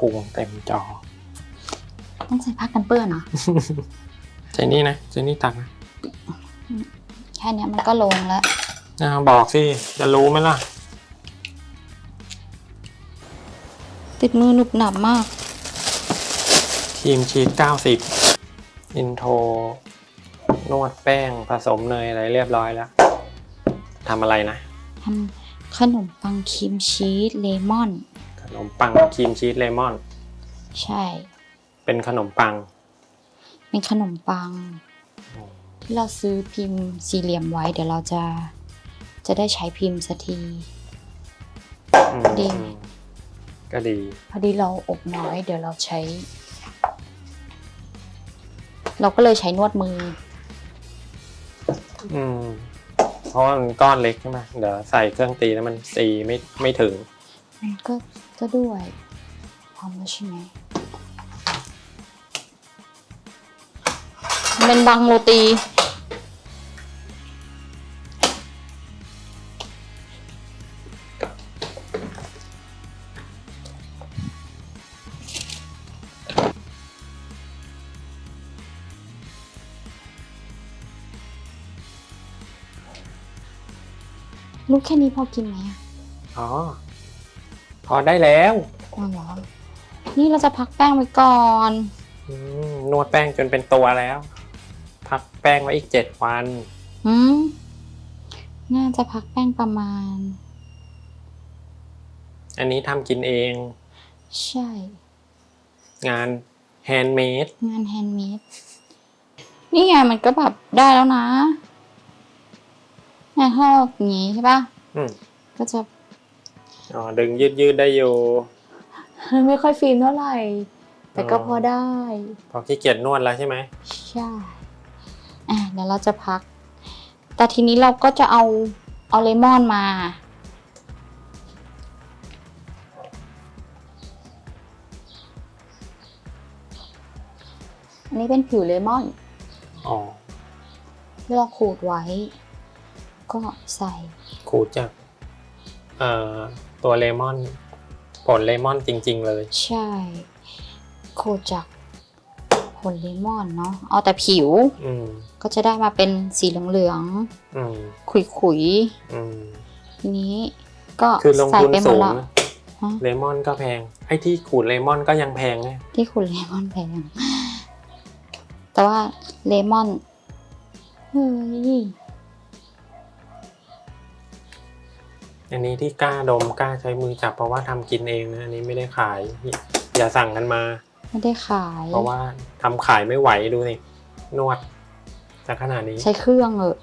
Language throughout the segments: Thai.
อืมพุงเต็มจอ ต้องใส่ผ้ากันเปื้อนเหรอใช่นี่นะใช่นี่ตักนะแค่เนี้ยมันก็ลงแล้วอ่าบอกสิ จะรู้ไหมล่ะ ติดมือหนุบหนับมากครีมชีส90 อินโทร นวดแป้งผสมเนยอะไรเรียบร้อยแล้วทำอะไรนะทำขนมปังครีมชีสเลมอนข นมปังครีมชีสเลมอน ใช่ เป็นขนมปัง เป็นขนมปัง ที่เราซื้อพิมพ์สี่เหลี่ยมไว้ เดี๋ยวเราจะจะได้ใช้พิมพ์สักทีอืมดีอืมก็ดี พอดีเราอบน้อย เดี๋ยวเราใช้ เราก็เลยใช้นวดมือ อืมเพราะว่ามันก้อนเล็กใช่ไหมเดี๋ยวใส่เครื่องตีแล้วมันตีไม่ไม่ถึงมัน ก็ก็ด้วยพร้อมแล้วใช่ไหมเป็นบังโรตี ลูกแค่นี้พอกินไหมอะ อ๋อ พอได้แล้วอ๋อเหรอนี่เราจะพักแป้งไว้ก่อนอืมนวดแป้งจนเป็นตัวแล้ว พักแป้งไว้อีกเจ็ดวันอืมน่าจะพักแป้งประมาณ อันนี้ทำกินเอง ใช่ งานแฮนด์เมดงานแฮนด์เมดนี่ไงมันก็แบบได้แล้วนะเนี่ยถ้าเราอย่างนี้ใช่ปะอืมก็จะ อ๋อดึงยืดยืดๆได้อยู่ ไม่ค่อยฟิล์มเท่าไหร่ แต่ก็อ๋อพอได้ พอขี้เกียจนวดแล้วใช่ไหมใช่อะเดี๋ยวเราจะพัก แต่ทีนี้เราก็จะเอาเอาเลมอนมาอันนี้เป็นผิวเลมอนอ๋อที่เราขูดไว้ ก็ใส่ ขูดจากเอ่อ ตัวเลมอน ผลเลมอนจริง ๆ เลย ใช่ขูดจากผลเลมอนเนาะเอาแต่ผิวอืมก็จะได้มาเป็นสีเหลืองอืมๆขุยอืมๆทีนี้ก็คือลงใส่ทุนไปหมสูดงละ นะฮะ เลมอนก็แพง ไอ้ที่ขูดเลมอนก็ยังแพงนะที่ขูดเลมอนแพงแต่ว่าเลมอนเฮ้ย อันนี้ที่กล้าดมกล้าใช้มือจับเพราะว่าทำกินเองนะอันนี้ไม่ได้ขาย อย่าสั่งกันมา ไม่ได้ขาย เพราะว่าทำขายไม่ไหวดูสินวดจะขนาดนี้ ใช้เครื่องเออ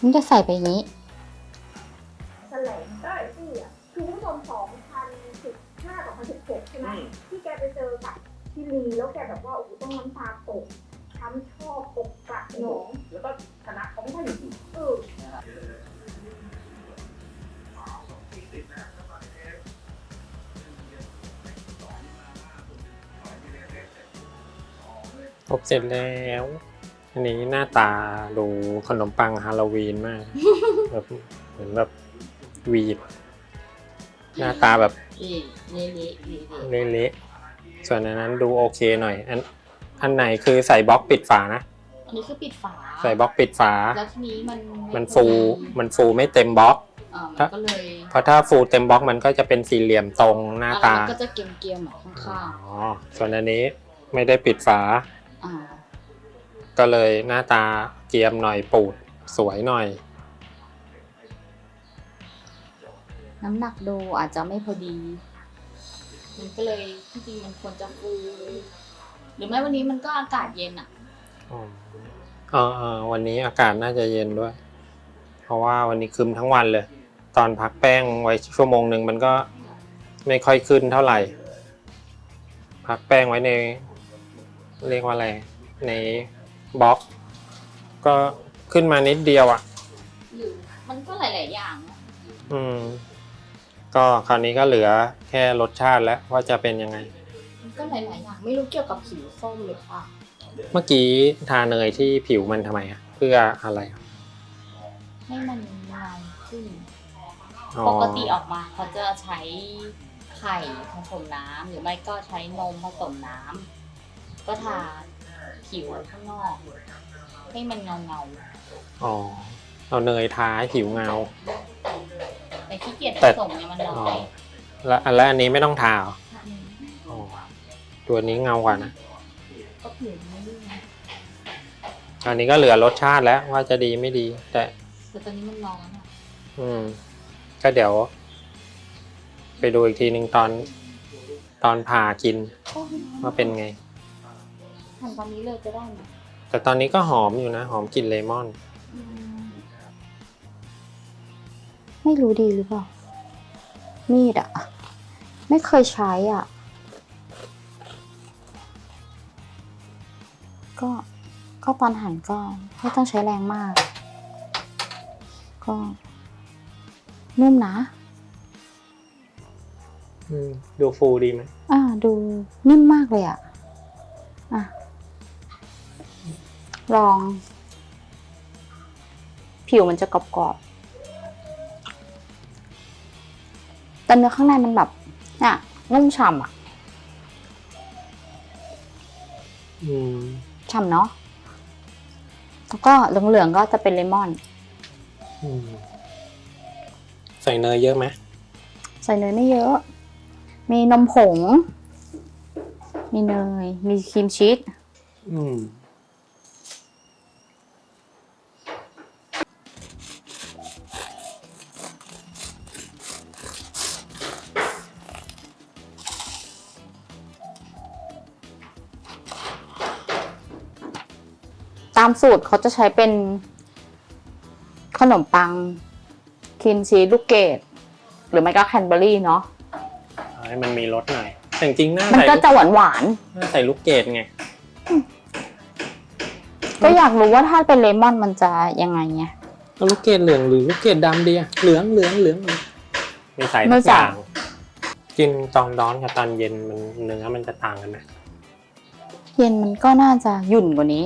มันจะใส่ไปอย่างนี้ กับพี่ลีแล้วแกแบบว่าโอ้โหต้องน้ำตาตกช้ำชอบอกกระหนองแล้วก็คณะเขาไม่ค่อยอยู่เอออบเสร็จแล้ว อันนี้หน้าตาดูขนมปังฮาโลวีนมากแบบเหมือนแบบวีดหน้าตาแบบนี่นี่นี่นี่เละๆ ส่วนอันนั้นดูโอเคหน่อย อันอันไหนคือใส่บล็อกปิดฝานะ อันนี้คือปิดฝาใส่บล็อกปิดฝา แล้วทีนี้มันมันฟู มันฟูไม่เต็มบล็อก อ่ามันก็เลยเพราะถ้าฟูเต็มบล็อกมันก็จะเป็นสี่เหลี่ยมตรงหน้าอะตามันก็จะเกรียมๆเหมือนข้างอ๋อ ส่วนอันนี้ไม่ได้ปิดฝา ๆอ่าก็เลยหน้าตาเกรียมหน่อยปูดสวยหน่อย น้ำหนักดูอาจจะไม่พอดี มันก็เลยที่จริงมันควรจะฟูหรือไม่วันนี้มันก็อากาศเย็นอะอ๋อเออเออวันนี้อากาศน่าจะเย็นด้วย เพราะว่าวันนี้ครึมทั้งวันเลย ตอนพักแป้งไว้ชั่วโมงหนึ่งมันก็ไม่ค่อยขึ้นเท่าไหร่ พักแป้งไว้ใน เรียกว่าอะไร ในบล็อก ก็ขึ้นมานิดเดียวอะ หรือมันก็หลาย ๆ อย่างอะอืม ก็คราวนี้ก็เหลือแค่รสชาติแล้วว่าจะเป็นยังไงอมันก็หลายๆอย่างไม่รู้เกี่ยวกับผิวส้มหรือเปล่าเมื่อกี้ทาเนยที่ผิวมันทำไมอะเพื่ออะไรอะให้มันเงาขึ้น อ๋อปกติออกมาเขาจะใช้ไข่ผสมน้ำหรือไม่ก็ใช้นมผสมน้ำก็ทาผิวข้างนอก ให้มันเงาเงาอ๋อเอาเนยทาให้ผิวเงาๆแต่ ขี้เกียจผแต่สมเนี่ยมันน้อ๋ออยแล้วอันแล้วอันนี้ไม่ต้องทาเหรออืมอ๋อตัวนี้เงากว่านะ ก็ผิวไม่ดีอันนี้ก็เหลือรสชาติแล้วว่าจะดีไม่ดี แต่ แต่ตอนนี้มันร้อนอะอืม ก็เดี๋ยว ไปดูอีกทีหนึ่งตอน ตอนผ่ากินโอ้ยว่าเป็นไง ทำตอนนี้เลยจะได้ไหมแต่ตอนนี้ก็หอมอยู่นะ หอมกลิ่นเลมอน อืม ไม่รู้ดีหรือเปล่า มีดอะไม่เคยใช้อะ ก็ก็ตอนหั่นก็ไม่ต้องใช้แรงมาก ก็นุ่มนะ อืม ดูฟูดีไหมอ่า ดูนิ่มมากเลยอะ อะ ลอง ผิวมันจะกรอบๆ แต่เนื้อข้างในมันแบบเนี่ยนุ่มฉ่ำอะอืมฉ่ำเนาะแล้วก็เหลืองๆก็จะเป็นเลมอนอืมใส่เนยเยอะไหมใส่เนยไม่เยอะ มีนมผง มีเนย มีครีมชีสอืม ตามสูตรเขาจะใช้เป็นขนมปังครีมชีสลูกเกดหรือไม่ก็แคนเบอรี่เนาะให้มันมีรสหน่อยแต่จริงๆน่ามันใส่ก็จะหวานหวานน่าใส่ลูกเกดไงๆก็อยากรู้ว่าถ้าเป็นเลมอนมันจะยังไงไงเอาลูกเกดเหลืองหรือลูกเกดดำดีอะเหลืองเหลืองเหลืองไม่ใส่ไม่ทุกอใส่ ย่างกินตอนร้อนกับตอนเย็นมันเนื้อมันจะต่างกันไหมเย็นมันก็น่าจะหยุ่นกว่านี้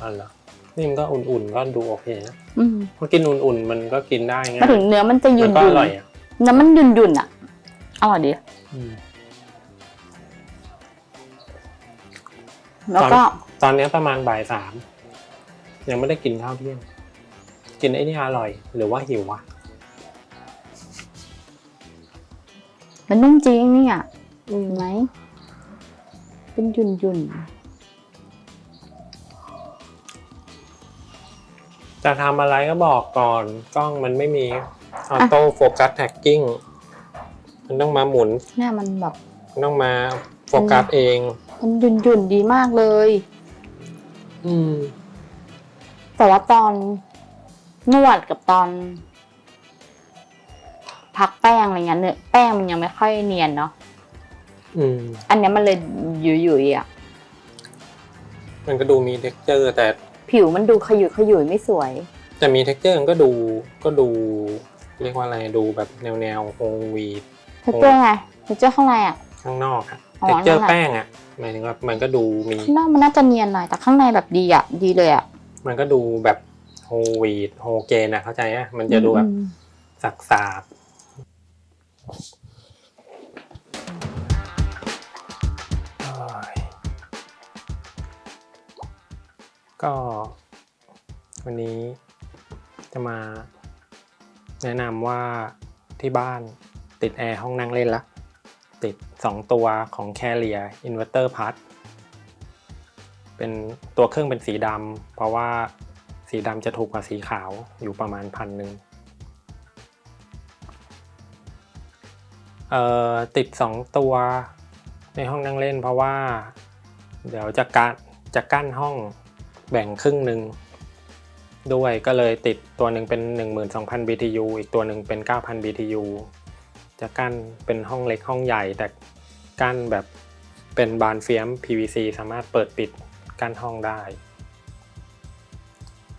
อ๋อเหรอนี่มันก็อุ่นๆก็ดูโอเคนะอืมพอกินอุ่นๆมันก็กินได้ง่ายมาถึงเนื้อมันจะหแล้ยุ่วนก็หอยุ่นร่อยอะเนื้อมันหยุ่นหยุ่นๆอะอร่อยดีอืม แล้วก็ ตอนนี้ประมาณบ่ายสามยังไม่ได้กินข้าวเที่ยงกินไอ้นี่อร่อย หรือว่าหิววะมันนุ่มจริงเนี่ยเห็นไหม เป็นหยุ่นหยุ่น จะทำอะไรก็บอกก่อนกล้องมันไม่มีออโต้โฟกัสแท็กกิ้งมันต้องมาหมุนๆเนี่ยมันแบบมันต้องมาโฟกัสเอง มันหยุ่นหยุ่นๆดีมากเลย อืม แต่ว่าตอนนวดกับตอน พักแป้งอะไรเงี้ยเนื้อแป้งมันยังไม่ค่อยเนียนเนาะอืม อันเนี้ยมันเลยหยุ่ยๆอะมันก็ดูมี t e x t อร์แต่ ผิวมันดูขยุยขยุยไม่สวย แต่มี t e x t อร์มันก็ดูก็ดู เรียกว่าอะไรดูแบบแนวแนวโฮงวีดเทคเจอร์ไงเทคเจอร์ข้างในอะ ข้างนอกอะอ๋อเท็กเจอนั่ร์นแหละแป้งอะหมายถึงว่ามันก็ดูมีข้างนอกมันน่าจะเนียนหน่อยแต่ข้างในแบบดีอะดีเลยอะมันก็ดูแบบโฮวีดโฮเกนอะเข้าใจอะมันจะดูแบบอืมสักสาบ ก็วันนี้จะมาแนะนำว่าที่บ้านติดแอร์ห้องนั่งเล่นละ ติด 2 ตัวของ Carrier Inverter Plus เป็นตัวเครื่องเป็นสีดำเพราะว่าสีดำจะถูกกว่าสีขาวอยู่ประมาณพันหนึ่งติด 2 ตัวในห้องนั่งเล่นเพราะว่า เดี๋ยวจะกัจะกั้นห้อง แบ่งครึ่งหนึ่งด้วยก็เลยติดตัวหนึ่งเป็น 12,000 BTU อีกตัวหนึ่งเป็น 9,000 BTU จะกั้นเป็นห้องเล็กห้องใหญ่ แต่กั้นแบบเป็นบานเฟียม PVC สามารถเปิดปิดกั้นห้องได้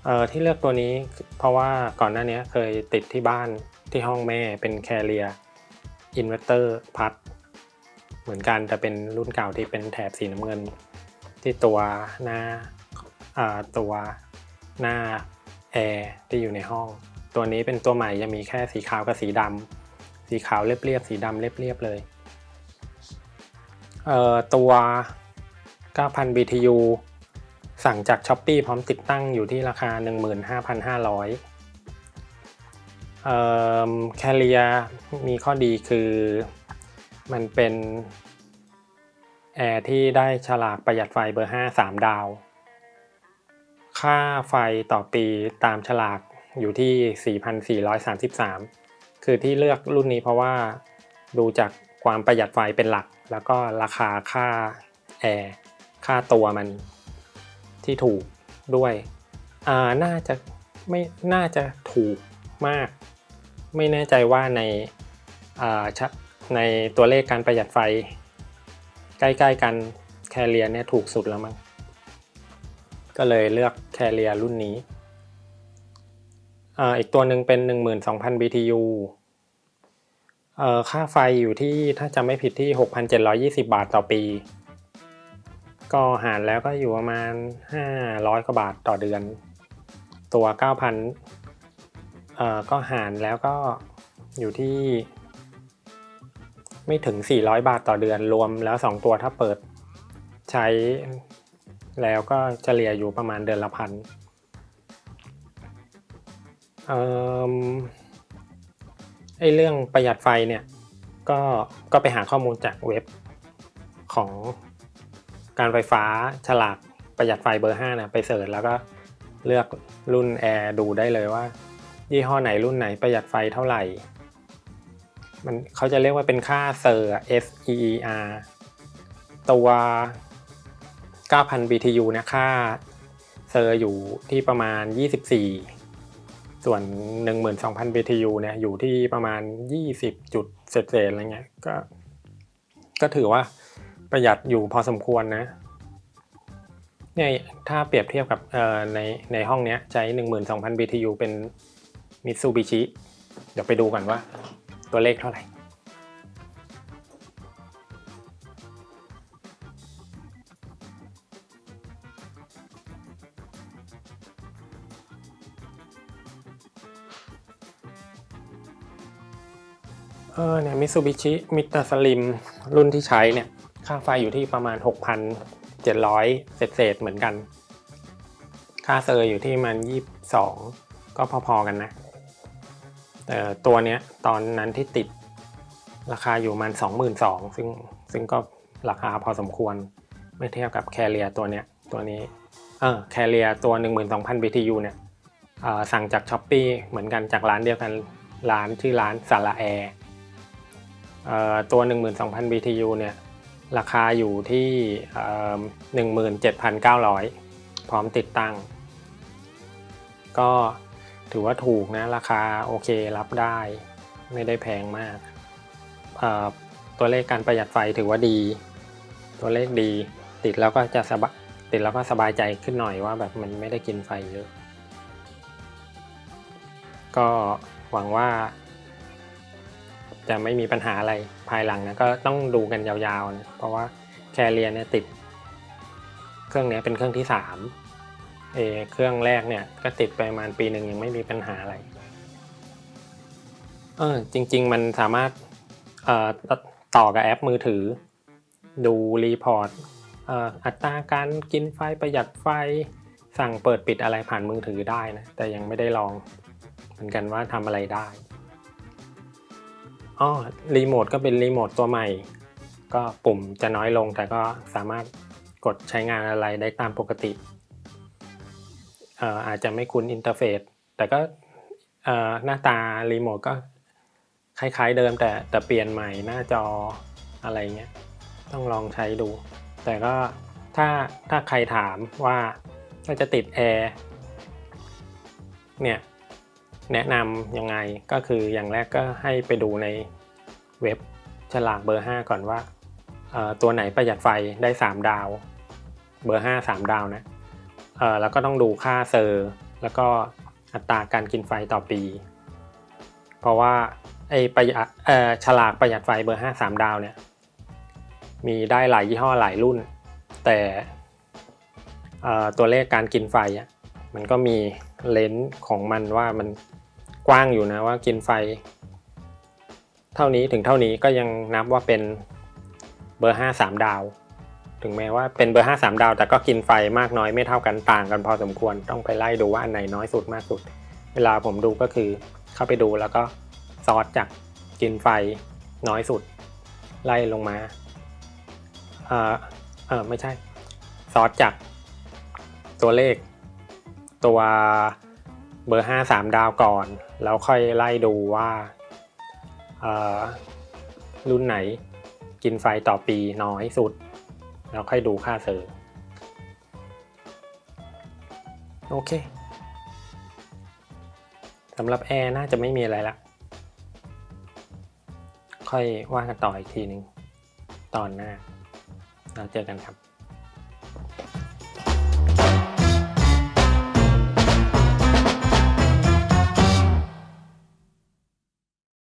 เออที่เลือกตัวนี้เพราะว่าก่อนหน้านี้เคยติดที่บ้านที่ห้องแม่เป็นแคเรียอินเวอร์เตอร์พัดเหมือนกันแต่เป็นรุ่นเก่าที่เป็นแถบสีน้ำเงิน ที่ตัวหน้า ตัวหน้าแอร์ที่อยู่ในห้อง ตัวนี้เป็นตัวใหม่ยังมีแค่สีขาวกับสีดำสีขาวเรียบๆสีดำเรียบๆเลยเอ่อตัว 9,000 BTU สั่งจาก s h อ p e e พร้อมติดตั้งอยู่ที่ราคา 15,500เอ่อแคเรียมีข้อดีคือมันเป็นแอร์ที่ได้ฉลากประหยัดไฟเบอร์ 5 3 ดาว ค่าไฟต่อปีตามฉลากอยู่ที่ 4,433 คือที่เลือกรุ่นนี้เพราะว่าดูจากความประหยัดไฟเป็นหลัก แล้วก็ราคาค่าแอร์ค่าตัวมันที่ถูกด้วย อ่า น่าจะไม่น่าจะถูกมาก ไม่แน่ใจว่าในอ่าในตัวเลขการประหยัดไฟ ใกล้ ๆ กันแคเรียเนี่ยถูกสุดแล้วมั้ง ก็เลยเลือกแคเรียรุ่นนี้อ่าอีกตัวหนึ่งเป็น 12,000 BTU เอ่อค่าไฟอยู่ที่ถ้าจำไม่ผิดที่ 6,720 บาทต่อปี ก็หารแล้วก็อยู่ประมาณ 500 กว่าบาทต่อเดือน ตัว 9,000เอ่อก็หารแล้วก็อยู่ที่ ไม่ถึง 400 บาทต่อเดือนรวมแล้ว 2 ตัวถ้าเปิดใช้ แล้วก็เฉลี่ยอยู่ประมาณเดือนละพันเอ่อไอเรื่องประหยัดไฟเนี่ยก็ก็ไปหาข้อมูลจากเว็บของการไฟฟ้าฉลากประหยัดไฟเบอร์ 5 นะไปเสิร์ชแล้วก็เลือกรุ่นแอร์ดูได้เลยว่า ยี่ห้อไหนรุ่นไหนประหยัดไฟเท่าไหร่ มันเขาจะเรียกว่าเป็นค่าเซอร์ S E E R ตัว 9,000 BTU เนี่ยค่าเซอร์อยู่ที่ประมาณ 24 ส่วน 12,000 BTU เนี่ยอยู่ที่ประมาณ 20 จุดเศษๆอะไรเงี้ยก็ ก็ถือว่าประหยัดอยู่พอสมควรนะเนี่ยถ้าเปรียบเทียบกับในในห้องเนี้ยใช้ 12,000 BTU เป็น Mitsubishi เดี๋ยวไปดูกันว่าตัวเลขเท่าไหร่ เออเนี่ยมิ t ซูบิชิมิต r สลิมรุ่นที่ใช้เนี่ยค่าไฟอยู่ที่ประมาณ 6,700 เศษๆเหมือนกัน ค่าเซอร์อยู่ที่มัน22 ก็พอๆกันนะ แต่ตัวเนี้ยตอนนั้นที่ติดราคาอยู่มัน 22,000ซึ่งซึ่งก็ราคาพอสมควรไม่เทียบกับแคเรียตัวเนี้ยตัวนี้เออแคเรียตัว 12,000 BTU เนี่ยเอ่อสั่งจาก s h อ p e e เหมือนกันจากร้านเดียวกันร้านชื่อร้านสาระแอร์ ตัว 12,000 BTU เนี่ยราคาอยู่ที่เอ่อ17,900 พร้อมติดตั้ง ก็ถือว่าถูกนะ ราคาโอเครับได้ ไม่ได้แพงมาก ตัวเลขการประหยัดไฟถือว่าดี ตัวเลขดีติดแล้วก็จะสบายติดแล้วก็สบายใจขึ้นหน่อยว่าแบบมันไม่ได้กินไฟเยอะ ก็หวังว่า จะไม่มีปัญหาอะไรภายหลังนะก็ต้องดูกันยาวๆนะเพราะว่าแคเรียเนี่ยติด เครื่องนี้เป็นเครื่องที่สามเอเครื่องแรกเนี่ยก็ติดไปประมาณปีหนึ่งยังไม่มีปัญหาอะไรเออจริง ๆ มันสามารถเอ่อตต่อกับแอปมือถือ ดูรีพอร์ตเอ่ออัตราการกินไฟประหยัดไฟสั่งเปิดปิดอะไรผ่านมือถือได้นะแต่ยังไม่ได้ลอง เหมือนกันว่าทำอะไรได้ อ๋อรีโมทก็เป็นรีโมทตัวใหม่ ก็ปุ่มจะน้อยลงแต่ก็สามารถกดใช้งานอะไรได้ตามปกติเอ่ออาจจะไม่คุ้นอินเทอร์เฟซแต่ก็หน้าตารีโมทก็คล้ายๆเดิมแต่แต่เปลี่ยนใหม่หน้าจออะไรเงี้ยต้องลองใช้ดู แต่ก็ถ้าถ้าใครถามว่าถ้าจะติดแอร์เนี่ย แนะนำยังไงก็คืออย่างแรกก็ให้ไปดูในเว็บฉลากเบอร์ 5 ก่อนว่าตัวไหนประหยัดไฟได้ 3 ดาว เบอร์ 5 3 ดาวนะแล้วก็ต้องดูค่าเซอร์ แล้วก็อัตราการกินไฟต่อปี เพราะว่าไอ้ประหยัดฉลากประหยัดไฟเบอร์ 5 3 ดาวเนี่ยมีได้หลายยี่ห้อหลายรุ่น แต่ตัวเลขการกินไฟอะมันก็มีเลนส์ของมันว่ามัน กว้างอยู่นะว่ากินไฟ เท่านี้ถึงเท่านี้ก็ยังนับว่าเป็นเบอร์ 5 3 ดาว ถึงแม้ว่าเป็นเบอร์ 5 3 ดาว แต่ก็กินไฟมากน้อยไม่เท่ากันต่างกันพอสมควรต้องไปไล่ดูว่าอันไหนน้อยสุดมากสุด เวลาผมดูก็คือเข้าไปดูแล้วก็ซอสจากกินไฟน้อยสุด ไล่ลงมาเออเออไม่ใช่ซอสจากตัวเลข ตัวเบอร์ 5 3 ดาวก่อน แล้วค่อยไล่ดูว่ารุ่นไหนกินไฟต่อปีน้อยสุด แล้วค่อยดูค่าเซอร์โอเคสำหรับแอร์น่าจะไม่มีอะไรละ ค่อยว่ากันต่ออีกทีหนึ่งตอนหน้าเราเจอกันครับ